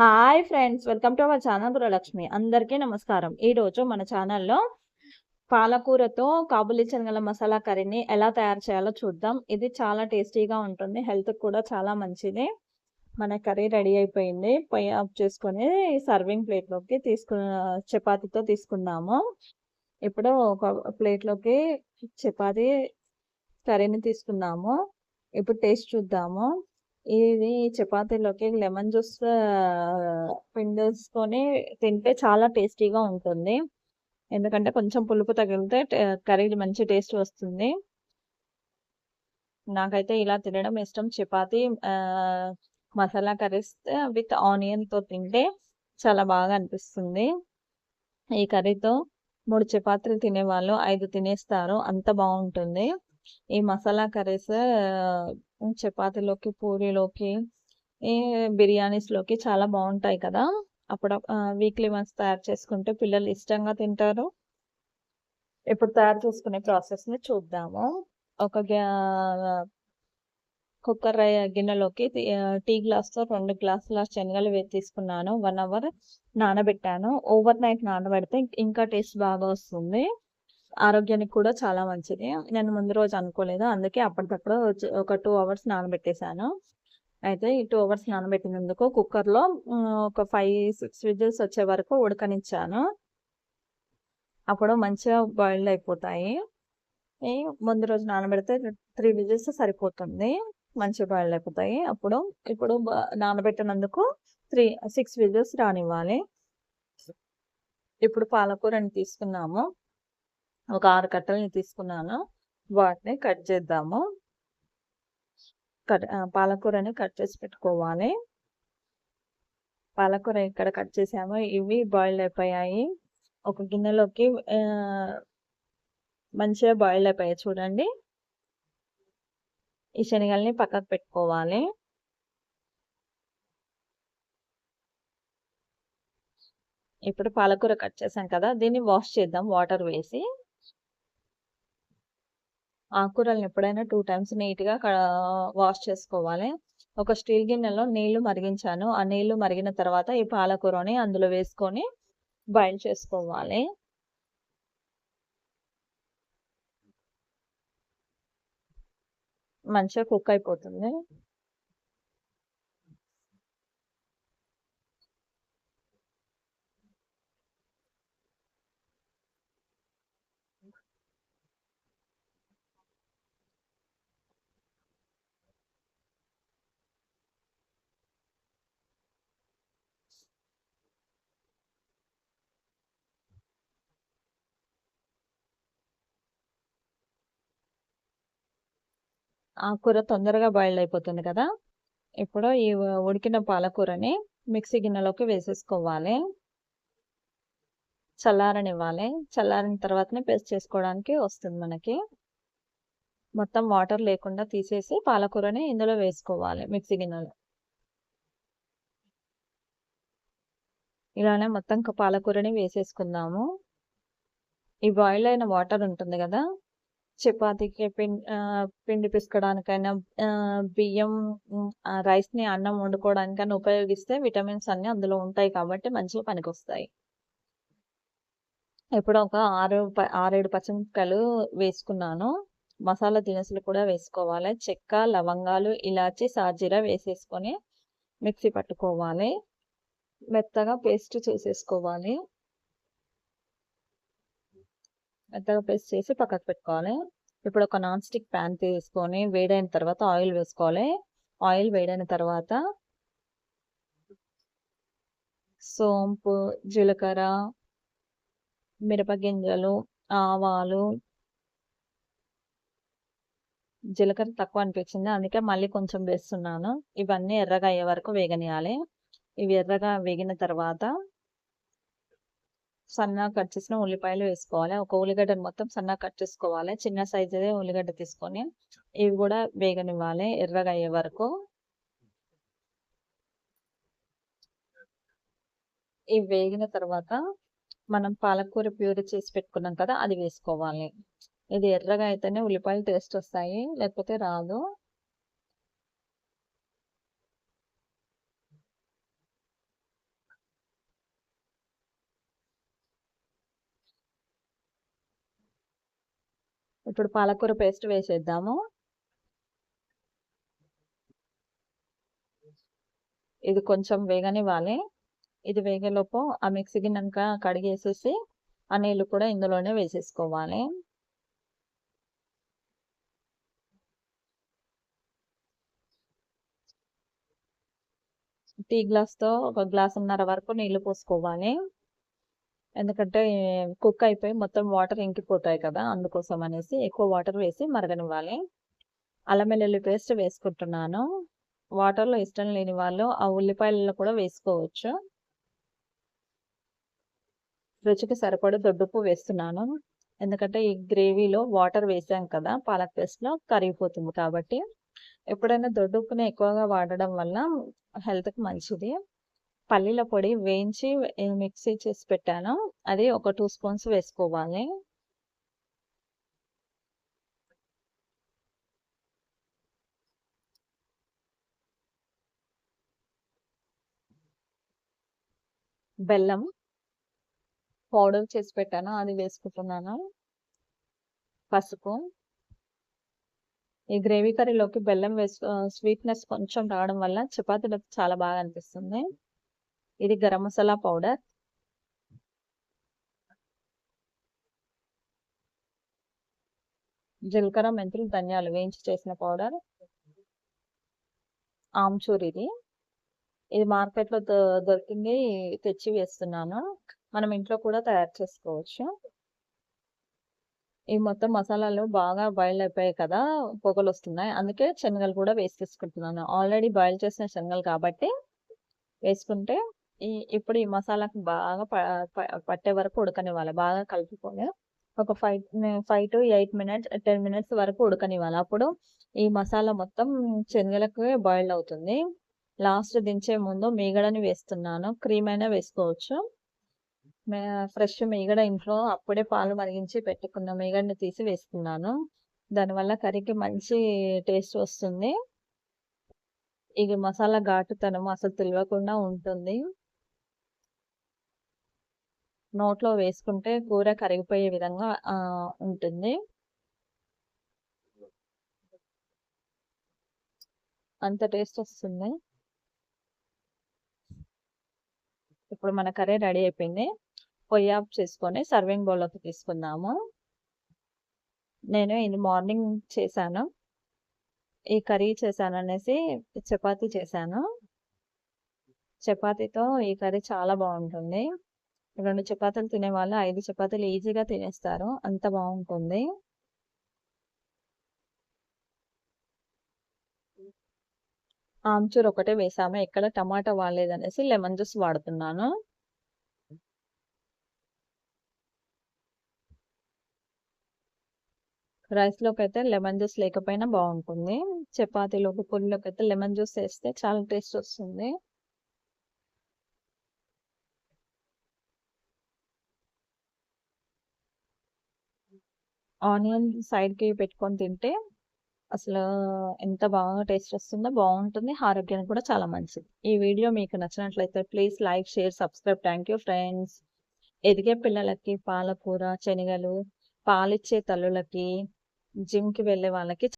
Hi friends welcome to our channel Gurulakshmi అందరికీ నమస్కారం. ఈరోజు మన ఛానల్లో పాలకూరతో కాబులి శనగల మసాలా కర్రీని ఎలా తయారు చేయాలో చూద్దాం. ఇది చాలా టేస్టీగా ఉంటుంది హెల్త్కి కూడా చాలా మంచిది. మన కర్రీ రెడీ అయిపోయింది. పొయ్యి ఆఫ్ చేసుకొని సర్వింగ్ ప్లేట్లోకి తీసుకు చపాతీతో తీసుకున్నాము. ఇప్పుడు ఒక ప్లేట్లోకి చపాతీ కర్రీని తీసుకున్నాము. ఇప్పుడు టేస్ట్ చూద్దాము. ఇది చపాతీలోకి లెమన్ జ్యూస్ పిండేసుకొని తింటే చాలా టేస్టీగా ఉంటుంది. ఎందుకంటే కొంచెం పులుపు తగిలితే కర్రీ మంచి టేస్ట్ వస్తుంది. నాకైతే ఇలా తినడం ఇష్టం. చపాతీ మసాలా కర్రీస్ విత్ ఆనియన్తో తింటే చాలా బాగా అనిపిస్తుంది. ఈ కర్రీతో మూడు చపాతీలు తినేవాళ్ళు ఐదు తినేస్తారు. అంత బాగుంటుంది. ఈ మసాలా కర్రీస్ చపాతీలోకి పూరీలోకి ఈ బిర్యానీస్లోకి చాలా బాగుంటాయి కదా. అప్పుడు వీక్లీ వన్స్ తయారు చేసుకుంటే పిల్లలు ఇష్టంగా తింటారు. ఇప్పుడు తయారు చేసుకునే ప్రాసెస్ని చూద్దాము. ఒక కుక్కర్ గిన్నెలోకి టీ గ్లాస్తో రెండు గ్లాసుల శనగలు తీసుకున్నాను. వన్ అవర్ నానబెట్టాను. ఓవర్ నైట్ నానబెడితే ఇంకా టేస్ట్ బాగా వస్తుంది. ఆరోగ్యానికి కూడా చాలా మంచిది. నేను ముందు రోజు అనుకోలేదు. అందుకే అప్పటికప్పుడు ఒక టూ అవర్స్ నానబెట్టేశాను. అయితే ఈ టూ అవర్స్ నానబెట్టినందుకు కుక్కర్లో ఒక ఫైవ్ సిక్స్ విజిల్స్ వచ్చే వరకు ఉడకనిచ్చాను. అప్పుడు మంచిగా బాయిల్డ్ అయిపోతాయి. ముందు రోజు నానబెడితే త్రీ విజిల్స్ సరిపోతుంది. మంచిగా బాయిల్డ్ అయిపోతాయి. అప్పుడు ఇప్పుడు నానబెట్టినందుకు త్రీ సిక్స్ విజిల్స్ రానివ్వాలి. ఇప్పుడు పాలకూరని తీసుకున్నాము. ఒక ఆరు కట్టలని తీసుకున్నాను. వాటిని కట్ చేద్దాము. కట్ పాలకూరని కట్ చేసి పెట్టుకోవాలి. పాలకూర ఇక్కడ కట్ చేసాము. ఇవి బాయిల్ అయిపోయాయి. ఒక గిన్నెలోకి మంచిగా బాయిల్ అయిపోయాయి చూడండి. ఈ శనగల్ని పక్కకు పెట్టుకోవాలి. ఇప్పుడు పాలకూర కట్ చేసాం కదా దీన్ని వాష్ చేద్దాం వాటర్ వేసి. ఆకుకూరలను ఎప్పుడైనా టూ టైమ్స్ నీట్గా వాష్ చేసుకోవాలి. ఒక స్టీల్ గిన్నెలో నీళ్ళు మరిగించాను. ఆ నీళ్ళు మరిగిన తర్వాత ఈ పాలకూరని అందులో వేసుకొని బాయిల్ చేసుకోవాలి. మంచిగా కుక్ అయిపోతుంది. ఆ కూర తొందరగా బాయిల్ అయిపోతుంది కదా. ఇప్పుడు ఈ ఉడికిన పాలకూరని మిక్సీ గిన్నెలోకి వేసేసుకోవాలి. చల్లారనివ్వాలి. చల్లారిన తర్వాతనే పేస్ట్ చేసుకోవడానికి వస్తుంది మనకి. మొత్తం వాటర్ లేకుండా తీసేసి పాలకూరని ఇందులో వేసుకోవాలి మిక్సీ గిన్నెలో. ఇలానే మొత్తం పాలకూరని వేసేసుకుందాము. ఈ బాయిల్ అయిన వాటర్ ఉంటుంది కదా చపాతీకి పిండి పిండి పిసుకోవడానికైనా బియ్యం రైస్ని అన్నం వండుకోవడానికైనా ఉపయోగిస్తే విటమిన్స్ అన్నీ అందులో ఉంటాయి కాబట్టి మంచిగా పనికొస్తాయి. ఇప్పుడు ఒక ఆరు ఆరేడు పచ్చిమిరపకాయలు వేసుకున్నాను. మసాలా దినుసులు కూడా వేసుకోవాలి. చెక్క లవంగాలు ఇలాచి సాజీరా వేసేసుకొని మిక్సీ పట్టుకోవాలి. మెత్తగా పేస్ట్ చేసేసుకోవాలి. మెత్తగా పేస్ట్ చేసి పక్కకు పెట్టుకోవాలి. ఇప్పుడు ఒక నాన్ స్టిక్ ప్యాన్ తీసుకొని వేడైన తర్వాత ఆయిల్ వేసుకోవాలి. ఆయిల్ వేడైన తర్వాత సోంపు జీలకర్ర మిరపగింజలు ఆవాలు జీలకర్ర తక్కువ అనిపించింది. అందుకే మళ్ళీ కొంచెం వేస్తున్నాను. ఇవన్నీ ఎర్రగా అయ్యే వరకు వేగనియాలి ఇవి ఎర్రగా వేగిన తర్వాత సన్నగా కట్ చేసిన ఉల్లిపాయలు వేసుకోవాలి. ఒక ఉల్లిగడ్డను మొత్తం సన్నగా కట్ చేసుకోవాలి. చిన్న సైజు ఉల్లిగడ్డ తీసుకొని ఇవి కూడా వేగనివ్వాలి ఎర్రగా అయ్యే వరకు. ఇవి వేగిన తర్వాత మనం పాలకూర ప్యూరీ చేసి పెట్టుకున్నాం కదా అది వేసుకోవాలి. ఇది ఎర్రగా అయితేనే ఉల్లిపాయలు టేస్ట్ వస్తాయి లేకపోతే రాదు. ఇప్పుడు పాలకూర పేస్ట్ వేసేద్దాము. ఇది కొంచెం వేగనివ్వాలి. ఇది వేగేలోపు ఆ మిక్సీ గిన్నెక కడిగేసేసి ఆ నీళ్ళు కూడా ఇందులోనే వేసేసుకోవాలి. టీ గ్లాస్తో ఒక గ్లాసున్నర వరకు నీళ్ళు పోసుకోవాలి. ఎందుకంటే కుక్ అయిపోయి మొత్తం వాటర్ ఇంకిపోతాయి కదా అందుకోసం అనేసి ఎక్కువ వాటర్ వేసి మరగనివ్వాలి. అల్లం వెల్లుల్లి పేస్ట్ వేసుకుంటున్నాను. వాటర్లో ఇష్టం లేని వాళ్ళు ఆ ఉల్లిపాయలలో కూడా వేసుకోవచ్చు. రుచికి సరిపడ దొడ్డుపు వేస్తున్నాను. ఎందుకంటే ఈ గ్రేవీలో వాటర్ వేసాం కదా పాలక్ పేస్ట్లో కరిగిపోతుంది కాబట్టి. ఎప్పుడైనా దొడ్డుప్పుని ఎక్కువగా వాడడం వల్ల హెల్త్కి మంచిది. పల్లీల పొడి వేయించి మిక్సీ చేసి పెట్టాను. అది ఒక టూ స్పూన్స్ వేసుకోవాలి. బెల్లం పౌడర్ చేసి పెట్టాను. అది వేసుకుంటున్నాను. పసుపు. ఈ గ్రేవీ కర్రీలోకి బెల్లం వేసు స్వీట్నెస్ కొంచెం రావడం వల్ల చపాతీలకు చాలా బాగా అనిపిస్తుంది. ఇది గరం మసాలా పౌడర్. జీలకర్ర మెంతులు ధనియాలు వేయించి చేసిన పౌడర్. ఆమ్చూర్ ఇది. ఇది మార్కెట్లో దొరికింది తెచ్చి వేస్తున్నాను. మనం ఇంట్లో కూడా తయారు చేసుకోవచ్చు. ఈ మొత్తం మసాలాలు బాగా బాయిల్ అయిపోయాయి కదా పొగలు వస్తున్నాయి అందుకే శనగలు కూడా వేసి తీసుకుంటున్నాను. ఆల్రెడీ బాయిల్ చేసిన శనగలు కాబట్టి వేసుకుంటే ఈ ఇప్పుడు ఈ మసాలాకు బాగా పట్టే వరకు ఉడకనివ్వాలి. బాగా కలుపుకొని ఒక five five to eight minutes ten minutes వరకు ఉడకనివ్వాలి. అప్పుడు ఈ మసాలా మొత్తం శనగలకు బాయిల్ అవుతుంది. లాస్ట్ దించే ముందు మీగడని వేస్తున్నాను. క్రీమ్ అయినా వేసుకోవచ్చు. ఫ్రెష్ మీగడ ఇంట్లో అప్పుడే పాలు మరిగించి పెట్టుకున్న మీగడని తీసి వేస్తున్నాను. దానివల్ల కర్రీకి మంచి టేస్ట్ వస్తుంది. ఇది మసాలా ఘాటుతనం అసలు తెలియకుండా ఉంటుంది. నోట్లో వేసుకుంటే కూర కరిగిపోయే విధంగా ఉంటుంది. అంత టేస్ట్ వస్తుంది. ఇప్పుడు మన కర్రీ రెడీ అయిపోయింది. పొయ్యి ఆఫ్ చేసుకొని సర్వింగ్ బౌల్లోకి తీసుకుందాము. నేను ఇది మార్నింగ్ చేశాను. ఈ కర్రీ చేశాను అనేసి చపాతీ చేశాను. చపాతీతో ఈ కర్రీ చాలా బాగుంటుంది. రెండు చపాతీలు తినే వాళ్ళు ఐదు చపాతీలు ఈజీగా తినేస్తారు. అంత బాగుంటుంది. ఆమ్చూర్ ఒకటే వేసాము. ఎక్కడ టమాటా వాడలేదనేసి లెమన్ జ్యూస్ వాడుతున్నాను. రైస్లోకి అయితే లెమన్ జ్యూస్ లేకపోయినా బాగుంటుంది. చపాతీలోకి పుల్లిలోకి అయితే లెమన్ జ్యూస్ వేస్తే చాలా టేస్ట్ వస్తుంది. ఆనియన్ సైడ్కి పెట్టుకొని తింటే అసలు ఎంత బాగా టేస్ట్ వస్తుందో బాగుంటుంది. ఆరోగ్యానికి కూడా చాలా మంచిది. ఈ వీడియో మీకు నచ్చినట్లయితే please like share subscribe. Thank you friends. ఎదిగే పిల్లలకి పాలకూర శనగలు పాలిచ్చే తల్లులకి జిమ్కి వెళ్ళే వాళ్ళకి